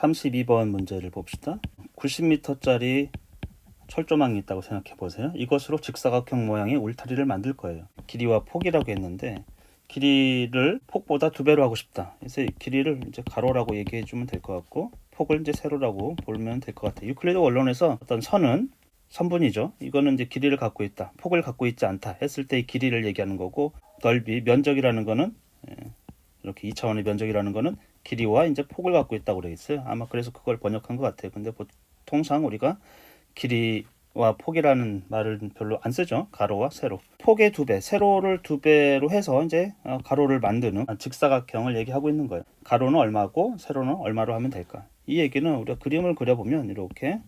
32번 문제를 봅시다. 90m짜리 철조망이 있다고 생각해 보세요. 이것으로 직사각형 모양의 울타리를 만들 거예요. 길이와 폭이라고 했는데 길이를 폭보다 두 배로 하고 싶다. 그래서 이 길이를 이제 가로라고 얘기해 주면 될 것 같고 폭을 이제 세로라고 보면 될 것 같아요. 유클리드 원론에서 어떤 선은 선분이죠. 이거는 이제 길이를 갖고 있다. 폭을 갖고 있지 않다. 했을 때이 길이를 얘기하는 거고 넓이, 면적이라는 거는 예, 이렇게 2차원의 면적이라는 거는 길이와 이제 폭을 갖고 있다고 그래 있어요. 아마 그래서 그걸 번역한 것 같아요. 근데 통상 우리가 길이와 폭이라는 말을 별로 안 쓰죠. 가로와 세로. 폭의 두 배, 세로를 두 배로 해서 이제 어, 가로를 만드는 직사각형을 얘기하고 있는 거예요. 가로는 얼마고 세로는 얼마로 하면 될까? 이 얘기는 우리가 그림을 그려보면 이렇게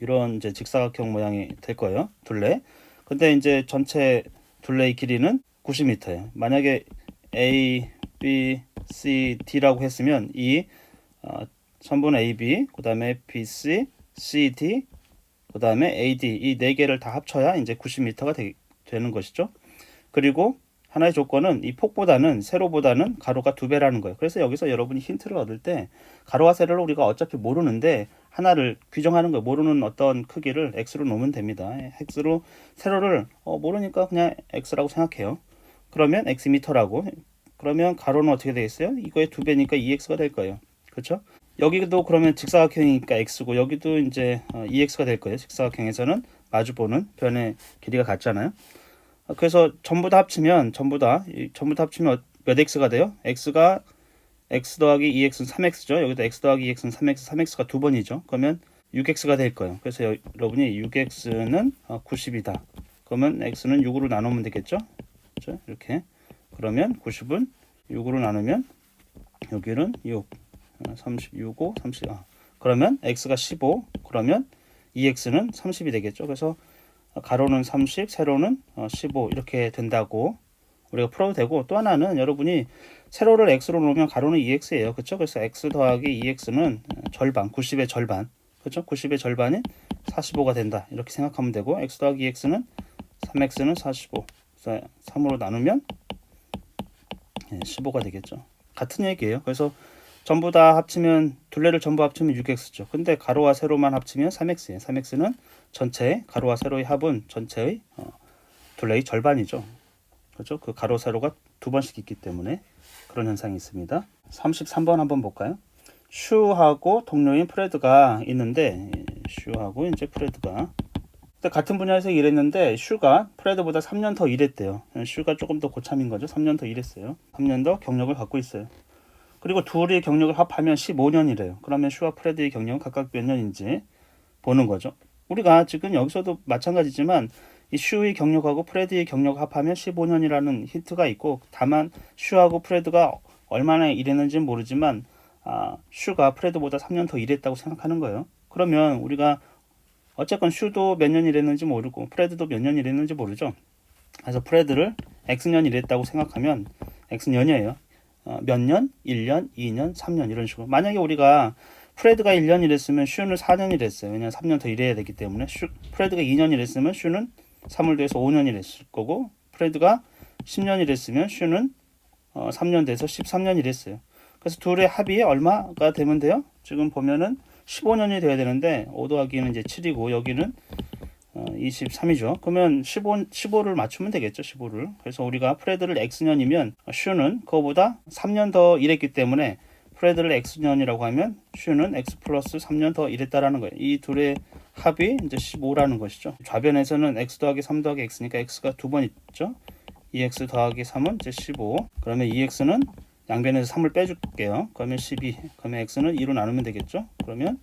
이런 이제 직사각형 모양이 될 거예요. 둘레. 근데 이제 전체 둘레의 길이는 90m예요. 만약에 A, B, C, D라고 했으면 이 어, 선분 AB, 그 다음에 BC, CD, 그 다음에 AD 이 네 개를 다 합쳐야 이제 90m가 되, 되는 것이죠. 그리고 하나의 조건은 이 폭보다는 세로보다는 가로가 두 배라는 거예요. 그래서 여기서 여러분이 힌트를 얻을 때 가로와 세로를 우리가 어차피 모르는데 하나를 규정하는 거예요. 모르는 어떤 크기를 x로 놓으면 됩니다. x로 세로를 어, 모르니까 그냥 x라고 생각해요. 그러면 x미터라고. 그러면 가로는 어떻게 되겠어요? 이거의 두 배니까 2x가 될 거예요. 그렇죠? 여기도 그러면 직사각형이니까 x고 여기도 이제 어, 2x가 될 거예요. 직사각형에서는 마주보는 변의 길이가 같잖아요. 어, 그래서 전부 다 합치면 전부 다 이, 전부 다 합치면 어- 몇 x가 돼요? x가 x 더하기 2x는 3x죠. 여기도 x 더하기 2x는 3x, 3x가 두 번이죠. 그러면 6x가 될 거예요. 그래서 여, 여러분이 6x는 90이다. 그러면 x는 6으로 나누면 되겠죠? 그렇죠? 이렇게. 그러면 90은 6으로 나누면 여기는 6, 36, 5, 30. 아, 그러면 x가 15. 그러면 2x는 30이 되겠죠. 그래서 가로는 30, 세로는 어, 15 이렇게 된다고 우리가 풀어도 되고 또 하나는 여러분이 세로를 x로 놓으면 가로는 2x예요. 그렇죠? 그래서 x 더하기 2x는 절반, 90의 절반. 그렇죠? 90의 절반이 45가 된다. 이렇게 생각하면 되고 x 더하기 2x는 3x는 45. 그래서 3으로 나누면 15가 되겠죠. 같은 얘기예요. 그래서 전부 다 합치면 둘레를 전부 합치면 6x죠. 근데 가로와 세로만 합치면 3x예요. 3x는 전체의 가로와 세로의 합은 전체의 어, 둘레의 절반이죠. 그렇죠? 그 가로 세로가 두 번씩 있기 때문에 그런 현상이 있습니다. 33번 한번 볼까요? 슈하고 동료인 프레드가 있는데 예, 슈하고 이제 프레드가 같은 분야에서 일했는데 슈가 프레드보다 3년 더 일했대요. 예, 슈가 조금 더 고참인 거죠. 3년 더 일했어요. 3년 더 경력을 갖고 있어요. 그리고 둘의 경력을 합하면 15년이래요. 그러면 슈와 프레드의 경력은 각각 몇 년인지 보는 거죠. 우리가 지금 여기서도 마찬가지지만 이 슈의 경력하고 프레드의 경력 합하면 15년이라는 힌트가 있고 다만 슈하고 프레드가 얼마나 일했는지는 모르지만 아, 슈가 프레드보다 3년 더 일했다고 생각하는 거예요. 그러면 우리가 어쨌건 슈도 몇 년 일했는지 모르고 프레드도 몇 년 일했는지 모르죠. 그래서 프레드를 X년 일했다고 생각하면 X년이에요. 어, 몇 년? 1년, 2년, 3년 이런 식으로. 만약에 우리가 프레드가 1년 일했으면 슈는 4년 일했어요. 왜냐면 3년 더 일해야 되기 때문에 슈, 프레드가 2년 일했으면 슈는 3을 더해서 5년 일했을 거고 프레드가 10년 일했으면 슈는 어, 3년 돼서 13년 일했어요. 그래서 둘의 합이 얼마가 되면 돼요? 지금 보면은 15년이 돼야 되는데 5 더하기는 이제 7이고 여기는 어, 23이죠. 그러면 15, 15를 맞추면 되겠죠. 15를. 그래서 우리가 프레드를 X년이면 슈는 그거보다 3년 더 일했기 때문에 프레드를 X년이라고 하면 슈는 X 플러스 3년 더 일했다라는 거예요. 이 둘의 합이 이제 15라는 것이죠. 좌변에서는 X 더하기 3 더하기 X니까 X가 두 번 있죠. 2X 더하기 3은 이제 15. 그러면 2X는 양변에서 3을 빼줄게요. 그러면 12. 그러면 X는 2로 나누면 되겠죠. 그러면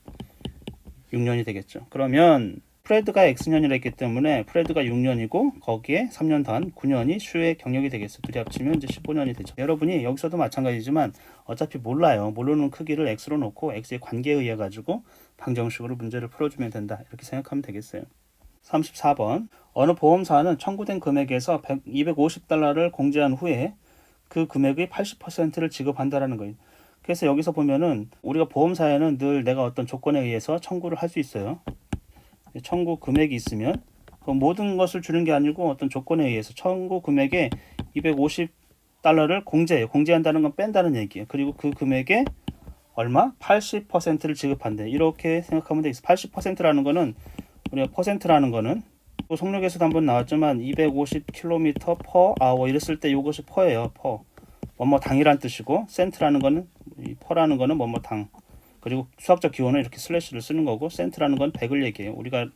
6년이 되겠죠. 그러면 프레드가 X년이라 했기 때문에 프레드가 6년이고 거기에 3년 더한 9년이 슈의 경력이 되겠어요. 둘이 합치면 이제 15년이 되죠. 여러분이 여기서도 마찬가지지만 어차피 몰라요. 모르는 크기를 X로 놓고 X의 관계에 의해 가지고 방정식으로 문제를 풀어주면 된다. 이렇게 생각하면 되겠어요. 34번 어느 보험사는 청구된 금액에서 100, 250달러를 공제한 후에 그 금액의 80%를 지급한다라는 거예요. 그래서 여기서 보면은 우리가 보험사에는 늘 내가 어떤 조건에 의해서 청구를 할 수 있어요. 청구 금액이 있으면 그 모든 것을 주는 게 아니고 어떤 조건에 의해서 청구 금액에 250달러를 공제해요. 공제한다는 건 뺀다는 얘기예요. 그리고 그 금액에 얼마? 80%를 지급한대. 이렇게 생각하면 되겠어. 80%라는 거는 우리가 퍼센트라는 거는 또 속력에서도 한번 나왔지만 250km per hour 이랬을 때 이것이 퍼예요. 퍼. 뭐뭐 당이란 뜻이고 센트라는 거는 이 퍼라는 거는 뭐뭐 당. 그리고 수학적 기호는 이렇게 슬래시를 쓰는 거고 센트라는 건 100을 얘기해요. 우리가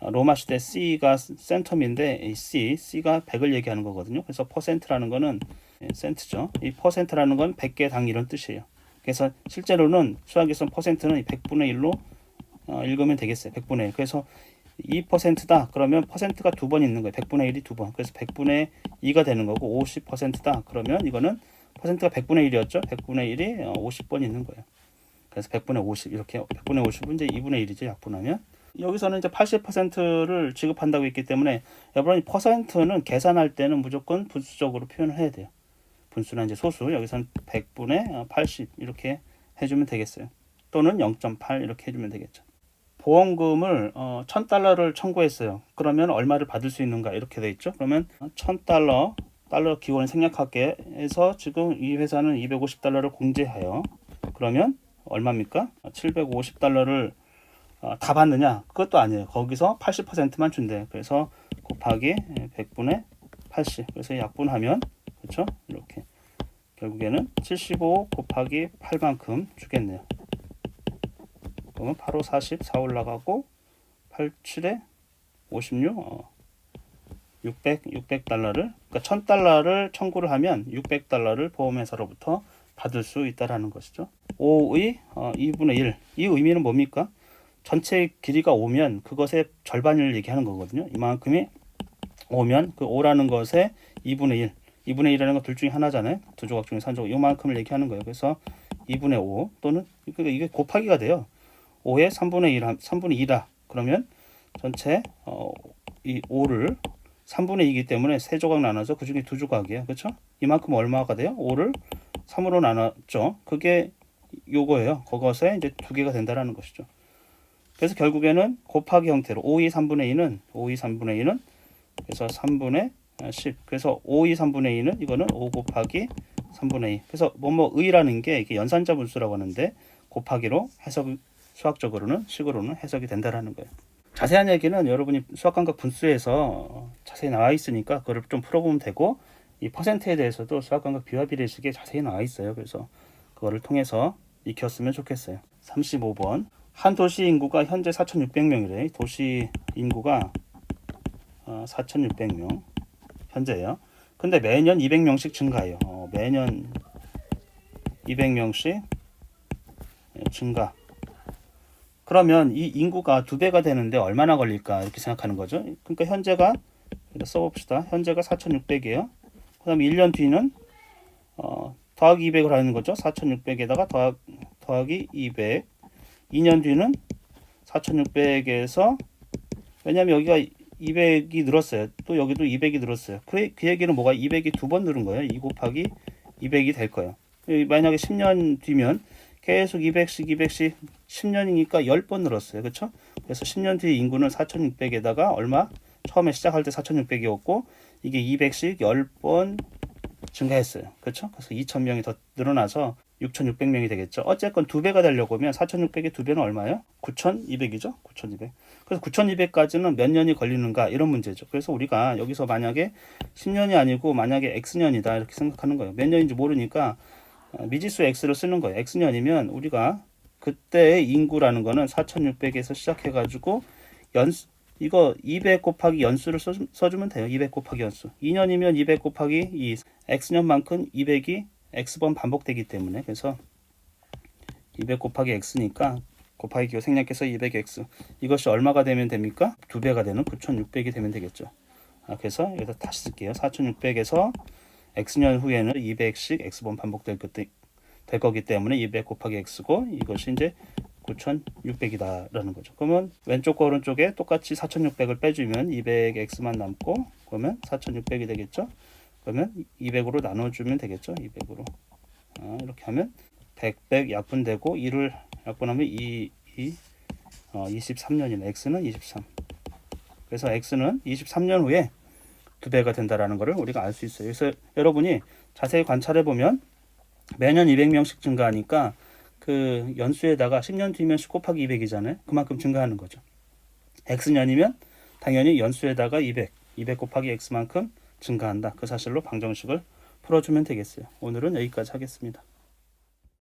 로마 시대 C가 센텀인데 이 C, C가 100을 얘기하는 거거든요. 그래서 퍼센트라는 거는 예, 센트죠. 이 퍼센트라는 건 100개 당 이런 뜻이에요. 그래서 실제로는 수학에서 퍼센트는 100분의 1로 어, 읽으면 되겠어요. 100분의 1. 그래서 2%다. 그러면 퍼센트가 두 번 있는 거예요. 100분의 1이 두 번. 그래서 100분의 2가 되는 거고 50%다. 그러면 이거는 퍼센트가 100분의 1이었죠. 100분의 1이 50번 있는 거예요. 그래서 100분의 50 이렇게 100분의 50은 이제 2분의 1이죠. 약분하면 여기서는 이제 80%를 지급한다고 했기 때문에 여러분이 퍼센트는 계산할 때는 무조건 분수적으로 표현을 해야 돼요. 분수나 이제 소수 여기서는 100분의 80 이렇게 해주면 되겠어요. 또는 0.8 이렇게 해주면 되겠죠. 보험금을 어, 1000달러를 청구했어요. 그러면 얼마를 받을 수 있는가 이렇게 돼 있죠. 그러면 1000달러 달러 기원을 생략하게 해서 지금 이 회사는 250달러를 공제하여 그러면 얼마입니까? 750달러를 어, 다 받느냐? 그것도 아니에요. 거기서 80%만 준대. 그래서 곱하기 100분의 80. 그래서 약분하면 그렇죠? 이렇게 결국에는 75 곱하기 8만큼 주겠네요. 그러면 8호 40, 4 올라가고 87에 56, 어, 600, 600달러를 그러니까 1000달러를 청구를 하면 600달러를 보험회사로부터 받을 수 있다라는 것이죠. 5의 어, 2분의 1. 이 의미는 뭡니까? 전체 길이가 5면 그것의 절반을 얘기하는 거거든요. 이만큼이 5면 그 5라는 것의 2분의 1. 2분의 1이라는 건 둘 중에 하나잖아요. 두 조각 중에 한 조각. 이만큼을 얘기하는 거예요. 그래서 2분의 5 또는 그러니까 이게 곱하기가 돼요. 5에 3분의 1, 3분의 2다. 그러면 전체 어, 이 5를 3분의 2이기 때문에 세 조각 나눠서 그 중에 두 조각이에요. 그렇죠? 이만큼 얼마가 돼요? 5를 3으로 나눴죠. 그게 요거예요. 그것에 이제 두 개가 된다라는 것이죠. 그래서 결국에는 곱하기 형태로 5, 2, 3분의 2는 5, 2, 3분의 2는 그래서 3분의 10. 그래서 5, 2, 3분의 2는 이거는 5 곱하기 3분의 2. 그래서 뭐뭐 의라는 게 이게 연산자 분수라고 하는데 곱하기로 해석 수학적으로는 식으로는 해석이 된다라는 거예요. 자세한 얘기는 여러분이 수학감각 분수에서 자세히 나와 있으니까 그걸 좀 풀어보면 되고 이 퍼센트에 대해서도 수학감각 비화 비례식에 자세히 나와 있어요. 그래서 그거를 통해서 익혔으면 좋겠어요. 35번 한 도시 인구가 현재 4,600명이래. 도시 인구가 어, 4,600명 현재요. 근데 매년 200명씩 증가해요. 어, 매년 200명씩 증가. 그러면 이 인구가 두 배가 되는데 얼마나 걸릴까 이렇게 생각하는 거죠. 그러니까 현재가 써봅시다. 현재가 4,600이에요. 그다음 1년 뒤는 어, 더하기 200을 하는 거죠. 4,600에다가 더하, 더하기 200. 2년 뒤는 4,600에서 왜냐하면 여기가 200이 늘었어요. 또 여기도 200이 늘었어요. 그, 그 얘기는 뭐가 200이 두 번 늘은 거예요. 2 곱하기 200이 될 거예요. 만약에 10년 뒤면 계속 200씩 200씩 10년이니까 10번 늘었어요. 그렇죠? 그래서 10년 뒤 인구는 4,600에다가 얼마? 처음에 시작할 때 4,600이었고 이게 200씩 10번 증가했어요. 그렇죠? 그래서 2,000명이 더 늘어나서 6,600명이 되겠죠. 어쨌건 두 배가 되려고 하면 4,600의 두 배는 얼마예요? 9,200이죠. 9,200. 그래서 9,200까지는 몇 년이 걸리는가 이런 문제죠. 그래서 우리가 여기서 만약에 10년이 아니고 만약에 X년이다 이렇게 생각하는 거예요. 몇 년인지 모르니까 어, 미지수 X를 쓰는 거예요. X년이면 우리가 그때의 인구라는 거는 4,600에서 시작해 가지고 연수 이거 200 곱하기 연수를 써, 써주 면 돼요. 200 곱하기 연수. 2년이면 200 곱하기 2. X년만큼 200이 X번 반복되기 때문에 그래서 200 곱하기 X니까 곱하기 기호 생략해서 200X. 이것이 얼마가 되면 됩니까? 두 배가 되는 9,600이 되면 되겠죠. 아, 그래서 여기다 다시 쓸게요. 4,600에서 X년 후에는 200씩 X번 반복될 그때 될 거기 때문에 200 곱하기 X고 이것이 이제 9,600이다 라는 거죠. 그러면 왼쪽과 오른쪽에 똑같이 4,600을 빼주면 200X만 남고 그러면 4,600이 되겠죠. 그러면 200으로 나눠주면 되겠죠. 200으로 아, 이렇게 하면 100, 100 약분되고 2를 약분하면 2, 2 어, 23년이네. X는 23. 그래서 X는 23년 후에 두 배가 된다라는 것을 우리가 알 수 있어요. 그래서 여러분이 자세히 관찰해 보면 매년 200명씩 증가하니까 그 연수에다가 10년 뒤면 10 곱하기 200이잖아요. 그만큼 증가하는 거죠. x년이면 당연히 연수에다가 200, 200 곱하기 x만큼 증가한다. 그 사실로 방정식을 풀어주면 되겠어요. 오늘은 여기까지 하겠습니다.